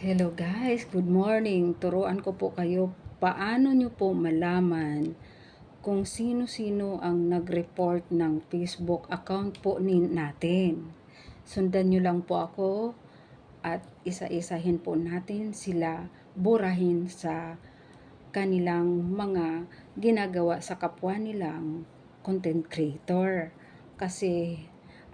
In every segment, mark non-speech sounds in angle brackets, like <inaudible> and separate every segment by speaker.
Speaker 1: Hello guys, good morning. Turuan ko po kayo paano nyo po malaman kung sino-sino ang nag-report ng Facebook account po ni natin. Sundan nyo lang po ako at isa-isahin po natin sila burahin sa kanilang mga ginagawa sa kapwa nilang content creator. Kasi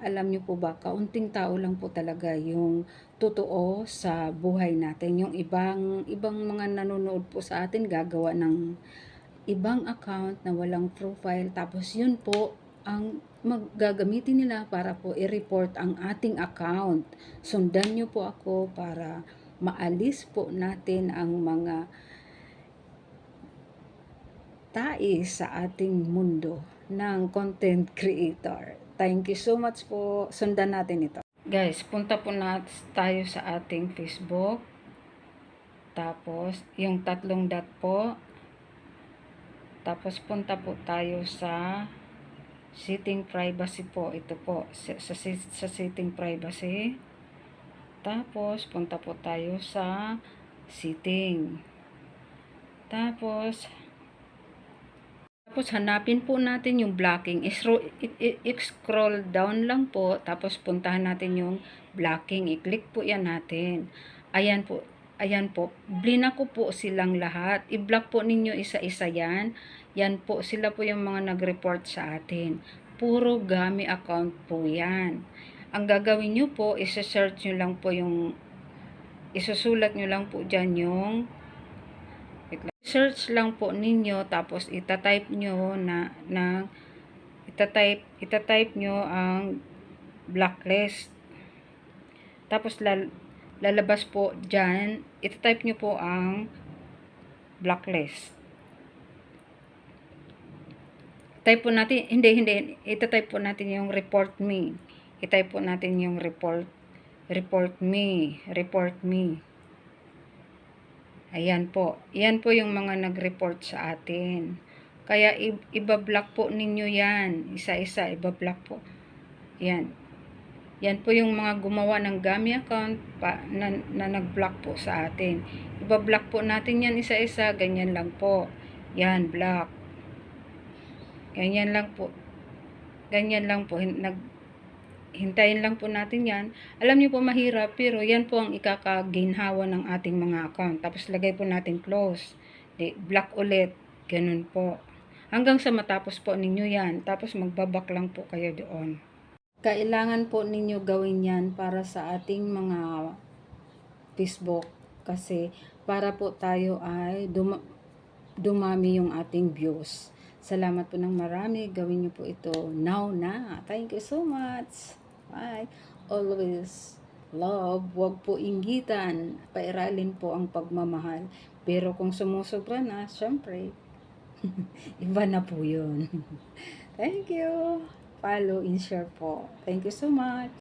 Speaker 1: alam niyo po ba, kaunting tao lang po talaga yung totoo sa buhay natin. Yung ibang ibang mga nanonood po sa atin gagawa ng ibang account na walang profile tapos yun po ang maggagamitin nila para po i-report ang ating account. Sundan niyo po ako para maalis po natin ang mga tais sa ating mundo ng content creator. Thank you so much po. Sundan natin ito. Guys, punta po na tayo sa ating Facebook. Tapos, yung tatlong dot po. Tapos, punta po tayo sa setting privacy po. Ito po, sa, sa, sa setting privacy. Tapos, punta po tayo sa setting. Tapos, tapos hanapin po natin yung blocking. I-scroll down lang po. Tapos puntahan natin yung blocking. I-click po yan natin. Ayan po. Ayan po. Blina ko po silang lahat. I-block po ninyo isa-isa yan. Yan po. Sila po yung mga nag-report sa atin. Puro Gami account po yan. Ang gagawin nyo po, isa-search nyo lang po yung isusulat nyo lang po dyan yung search lang po ninyo tapos ita-type nyo na na ita-type ita-type nyo ang blacklist. Tapos lal, lalabas po diyan ita-type nyo po ang blacklist. Type po natin hindi hindi ita-type po natin yung report me. I-type po natin yung report report me report me Ayan po. Yan po yung mga nag-report sa atin. Kaya iba-block po ninyo yan. Isa-isa, iba-block po. Yan. Yan po yung mga gumawa ng Gami account pa, na, na nag-block po sa atin. Iba-block po natin yan isa-isa. Ganyan lang po. Yan, block. Ganyan lang po. Ganyan lang po. Nag, hintayin lang po natin yan. Alam niyo po mahirap, pero yan po ang ikakaginhawa ng ating mga account. Tapos lagay po natin close. Di, block ulit. Ganun po. Hanggang sa matapos po ninyo yan. Tapos magbabak lang po kayo doon. Kailangan po ninyo gawin yan para sa ating mga Facebook. Kasi para po tayo ay dum dumami yung ating views. Salamat po ng marami. Gawin niyo po ito now na. Thank you so much. Bye. Always love, wag po inggitan. Pairalin po ang pagmamahal. Pero kung sumusobra na, syempre, <laughs> iba na po yun. <laughs> Thank you. Follow and share po. Thank you so much.